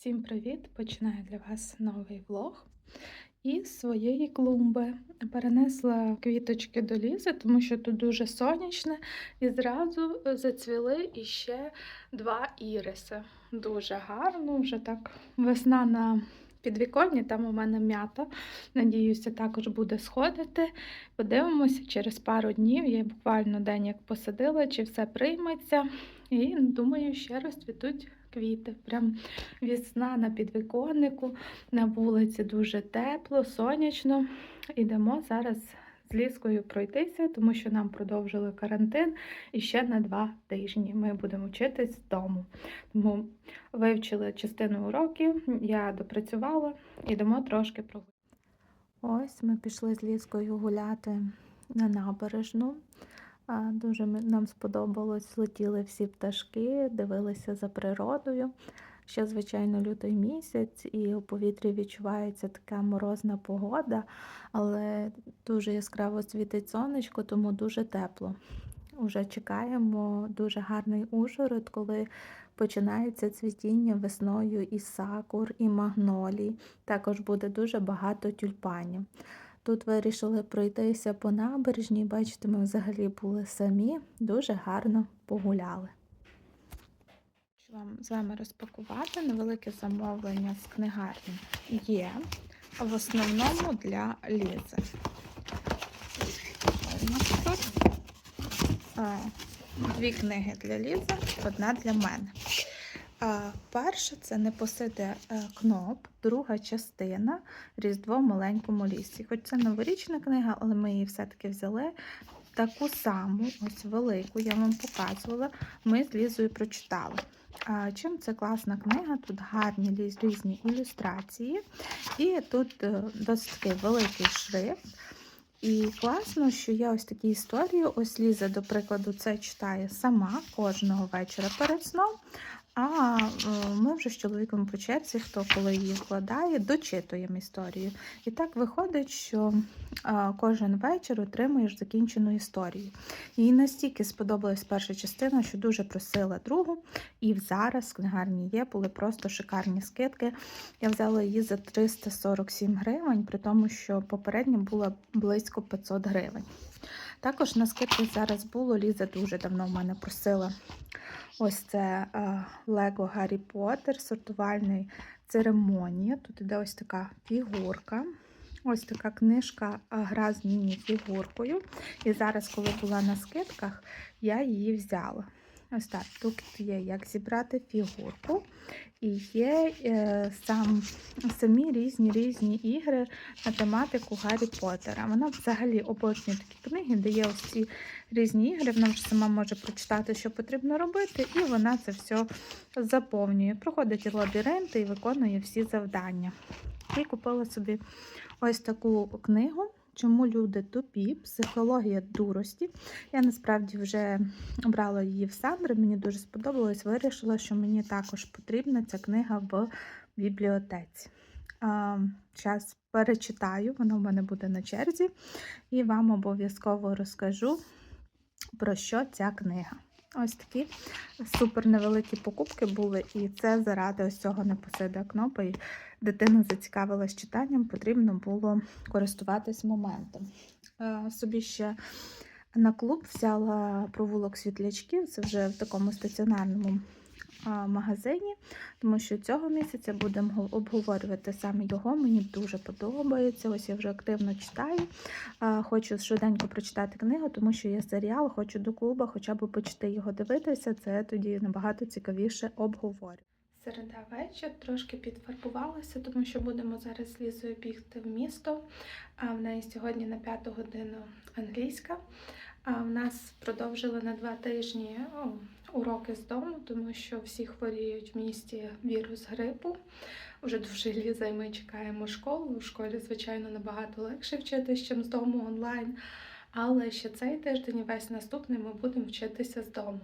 Всім привіт! Починаю для вас новий влог. Із своєї клумби перенесла квіточки до лізи, тому що тут дуже сонячне, і зразу зацвіли іще два іриси. Дуже гарно, вже так весна на підвіконні, там у мене м'ята. Надіюся, також буде сходити. Подивимося через пару днів. Я буквально день як посадила, чи все прийметься. І думаю, ще розцвітуть квіти. Прям весна на підвіконнику, на вулиці дуже тепло, сонячно. Ідемо зараз з ліскою пройтися, тому що нам продовжили карантин і ще на два тижні. Ми будемо вчитись з дому. Тому вивчили частину уроків, я допрацювала, ідемо трошки прогуляти. Ось ми пішли з ліскою гуляти на набережну. Дуже нам сподобалось, летіли всі пташки, дивилися за природою. Ще, звичайно, лютий місяць, і у повітрі відчувається така морозна погода, але дуже яскраво світить сонечко, тому дуже тепло. Уже чекаємо дуже гарний Ужгород, коли починається цвітіння весною і сакур, і магнолій. Також буде дуже багато тюльпанів. Тут вирішили пройтися по набережній. Бачите, ми взагалі були самі, дуже гарно погуляли. Хочу вам з вами розпакувати невелике замовлення з книгарні є в основному для Лізи. Дві книги для Лізи, одна для мене. Перша це Непосиде е, кноп, друга частина Різдво в маленькому лісі. Хоч це новорічна книга, але ми її все-таки взяли. Таку саму, ось велику, я вам показувала, ми з Лізою прочитали. Чим це класна книга? Тут гарні різні ілюстрації, і тут е, досить такий великий шрифт. І класно, що є ось такі історії. Ось Ліза, до прикладу, це читає сама кожного вечора перед сном. А е, ми вже з чоловіком по черзі, хто коли її вкладає, дочитуємо історію. І так виходить, що кожен вечір отримуєш закінчену історію. Їй настільки сподобалась перша частина, що дуже просила другу. І зараз в книгарні є, були просто шикарні скидки. Я взяла її за 347 гривень, при тому, що попередня була близько 500 гривень. Також на скидки зараз було, Ліза дуже давно в мене просила. Ось це Лего Гаррі Поттер, сортувальної церемонії. Тут іде ось така фігурка. Ось така книжка гра з міні-фігуркою. І зараз, коли була на скидках, я її взяла. Ось так, тут є як зібрати фігурку, і є е, сам, самі різні різні ігри на тематику Гаррі Поттера. Вона взагалі обожнює такі книги, де є ось ці різні ігри. Вона вже сама може прочитати, що потрібно робити, і вона це все заповнює. Проходить лабіринти і виконує всі завдання. І купила собі ось таку книгу. Чому люди тупі? Психологія дурості. Я насправді вже брала її в Сандри, мені дуже сподобалось. Вирішила, що мені також потрібна ця книга в бібліотеці. Зараз перечитаю, вона в мене буде на черзі, і вам обов'язково розкажу, про що ця книга. Ось такі супер невеликі покупки були, і це заради ось цього непосида кнопи. Дитина зацікавилась читанням, потрібно було користуватись моментом. Е, Собі ще на клуб взяла провулок світлячків, це вже в такому стаціонарному магазині, тому що цього місяця будемо обговорювати саме його. Мені дуже подобається. Ось я вже активно читаю. Хочу швиденько прочитати книгу, тому що є серіал, хочу до клуба, хоча б почати його дивитися. Це тоді набагато цікавіше обговорювати. Середа вечір трошки підфарбувалася, тому що будемо зараз з Лізою бігти в місто. А в неї сьогодні на п'яту годину англійська. А в нас продовжили на два тижні уроки з дому, тому що всі хворіють в місті вірус грипу. Уже дуже Ліза ми чекаємо школу. У школі, звичайно, набагато легше вчитися, ніж з дому онлайн. Але ще цей тиждень і весь наступний ми будемо вчитися з дому.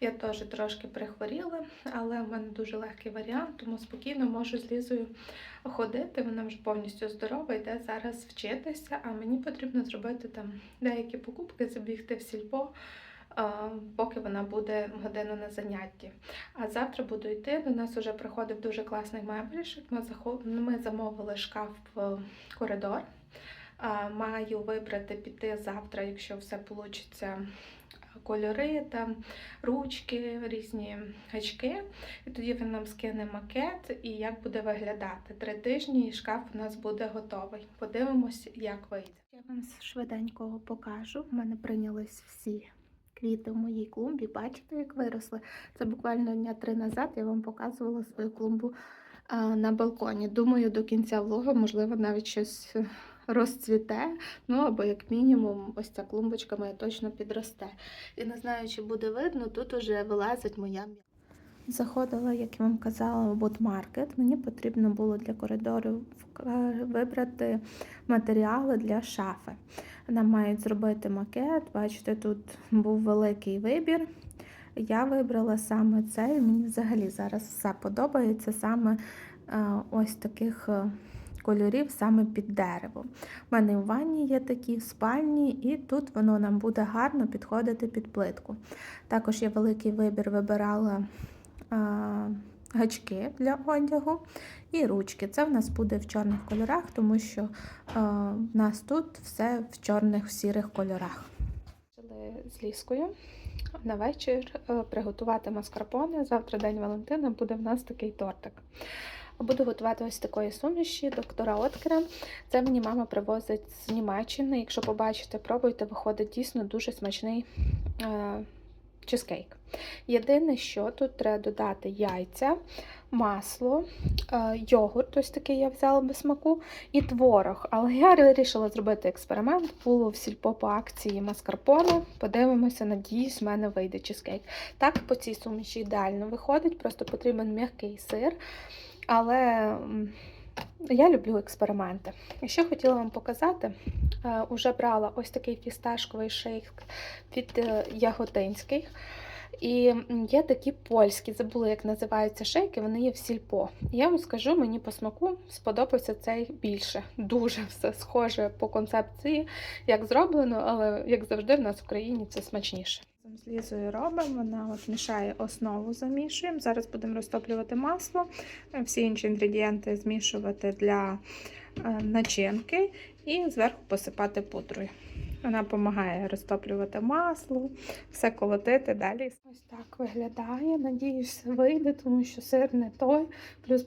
Я теж трошки прихворіла, але в мене дуже легкий варіант, тому спокійно можу з Лізою ходити. Вона вже повністю здорова, йде зараз вчитися, а мені потрібно зробити там деякі покупки, забігти в сільпо, поки вона буде годину на занятті. А завтра буду йти. До нас вже приходив дуже класний меблішик. Ми, замовили шкаф в коридор. Маю вибрати піти завтра, якщо все вийде, кольори, там, ручки, різні гачки. І тоді він нам скине макет і як буде виглядати. Три тижні і шкаф у нас буде готовий. Подивимось, як вийде. Я вам швиденько покажу. У мене прийнялись всі квіти в моїй клумбі. Бачите, як виросли? Це буквально дня три назад я вам показувала свою клумбу на балконі. Думаю, до кінця влогу, можливо, навіть щось е, розцвіте. Ну або як мінімум, ось ця клумбочка моя точно підросте. І не знаю, чи буде видно, тут уже вилазить моя м'я. Заходила, як я вам казала, в бутмаркет. Мені потрібно було для коридору вибрати матеріали для шафи. Нам мають зробити макет. Бачите, тут був великий вибір. Я вибрала саме цей. Мені взагалі зараз все подобається саме е, ось таких е, кольорів, саме під дерево. У мене у ванні є такі, в спальні, і тут воно нам буде гарно підходити під плитку. Також є великий вибір, вибирала гачки для одягу і ручки. Це в нас буде в чорних кольорах, тому що а, в нас тут все в чорних, в сірих кольорах. З ліскою. На вечір е, приготувати маскарпоне. Завтра день Валентина буде в нас такий тортик. Буду готувати ось такої суміші доктора Откера. Це мені мама привозить з Німеччини. Якщо побачите, пробуйте, виходить дійсно дуже смачний е, чизкейк. Єдине, що тут треба додати яйця, масло, е, йогурт, ось такий я взяла без смаку, і творог. Але я вирішила зробити експеримент. Було в сільпо по акції маскарпоне. Подивимося, надіюсь, в мене вийде чизкейк. Так, по цій суміші ідеально виходить, просто потрібен м'який сир. Але я люблю експерименти. І ще хотіла вам показати, е, уже брала ось такий фісташковий шейк від е, Яготинських. І є такі польські, забула, як називаються шейки, вони є в сільпо. Я вам скажу, мені по смаку сподобався цей більше. Дуже все схоже по концепції, як зроблено, але як завжди в нас в країні це смачніше. З Лізою робимо, вона от мішає основу, замішуємо. Зараз будемо розтоплювати масло, всі інші інгредієнти змішувати для начинки і зверху посипати пудрою. Вона допомагає розтоплювати масло, все колотити далі. Ось так виглядає. Надіюсь, вийде, тому що сир не той. Плюс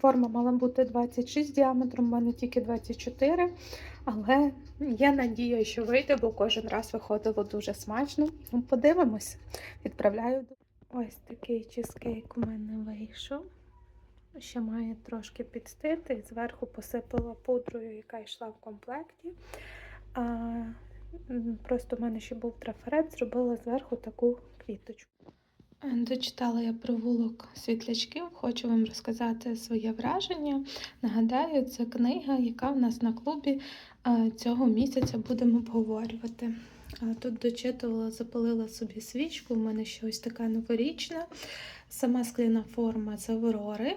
форма мала бути 26 діаметром, в мене тільки 24. Але є надія, що вийде, бо кожен раз виходило дуже смачно. Подивимось. Відправляю. Ось такий чизкейк у мене вийшов. Ще має трошки підстити. Зверху посипала пудрою, яка йшла в комплекті. А, просто в мене ще був трафарет, зробила зверху таку квіточку. Дочитала я провулок світлячків, хочу вам розказати своє враження. Нагадаю, це книга, яка в нас на клубі цього місяця будемо обговорювати. Тут дочитувала, запалила собі свічку. У мене ще ось така новорічна. Сама скляна форма з Аврори.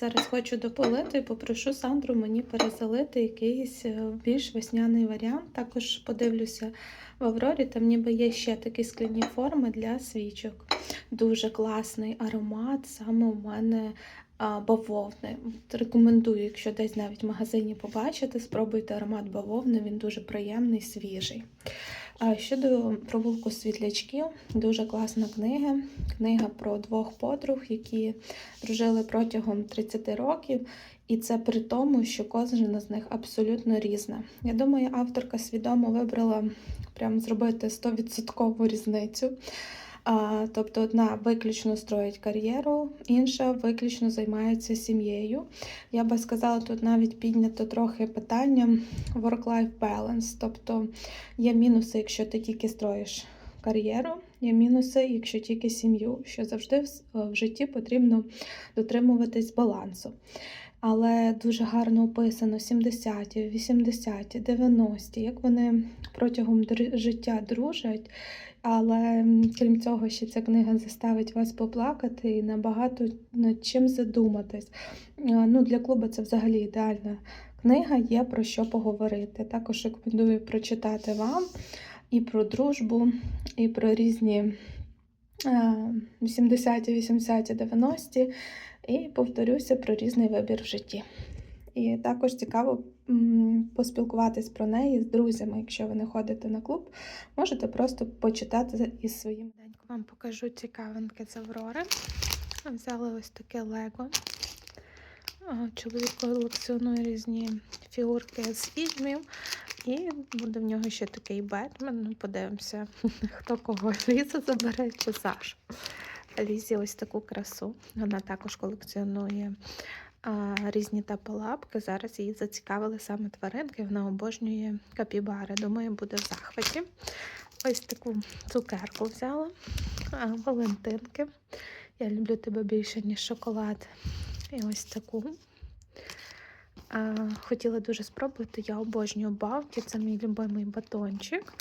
Зараз хочу допалити і попрошу Сандру мені перезалити якийсь е, більш весняний варіант. Також подивлюся в Аврорі, там ніби є ще такі скляні форми для свічок. Дуже класний аромат, саме у мене бавовни. Рекомендую, якщо десь навіть в магазині побачите, спробуйте аромат бавовни, він дуже приємний, свіжий. А щодо провулку світлячків, дуже класна книга. Книга про двох подруг, які дружили протягом 30 років. І це при тому, що кожна з них абсолютно різна. Я думаю, авторка свідомо вибрала прям зробити 100% різницю. Тобто одна виключно строїть кар'єру, інша виключно займається сім'єю. Я би сказала, тут навіть піднято трохи питання work-life balance. Тобто є мінуси, якщо ти тільки строїш кар'єру, є мінуси, якщо тільки сім'ю, що завжди в, в житті потрібно дотримуватись балансу. Але дуже гарно описано 70-ті, 80-ті, 90-ті, як вони протягом життя дружать. Але крім цього, ще ця книга заставить вас поплакати і набагато над чим задуматись. Ну, для клубу це взагалі ідеальна книга, є про що поговорити. Також рекомендую прочитати вам. і про дружбу, і про різні е, 80-ті, 80-ті, 90-ті, і повторюся про різний вибір в житті. І також цікаво поспілкуватись про неї з друзями. Якщо ви не ходите на клуб, можете просто почитати із своїм. Вам покажу цікавинки з Аврори. Взяли ось таке лего. Чоловік колекціонує різні фігурки з фільмів. І буде в нього ще такий Бетмен. Ну, подивимося, хто кого Ліза забере чи Саша. Лізі ось таку красу. Вона також колекціонує різні тапалапки. Зараз її зацікавили саме тваринки. Вона обожнює капібари. Думаю, буде в захваті. Ось таку цукерку взяла. Валентинки. Я люблю тебе більше, ніж шоколад. І ось таку. Хотіла дуже спробувати. Я обожнюю бавки, це мій любимий батончик.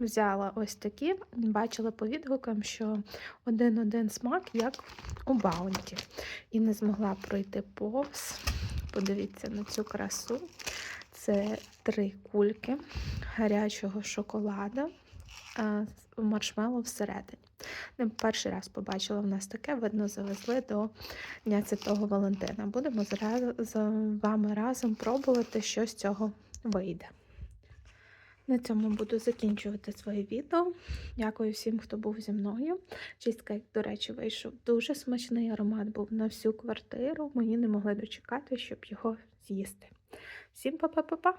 Взяла ось такі. Бачила по відгукам, що один-один смак, як у баунті. І не змогла пройти повз. Подивіться на цю красу. Це три кульки гарячого шоколада маршмеллоу всередині. Не перший раз побачила в нас таке, видно, завезли до Дня Святого Валентина. Будемо з вами разом пробувати, що з цього вийде. На цьому буду закінчувати своє відео. Дякую всім, хто був зі мною. Чизкейк, до речі, вийшов дуже смачний аромат, був на всю квартиру. Мені не могли дочекати, щоб його з'їсти. Всім па-па-па-па!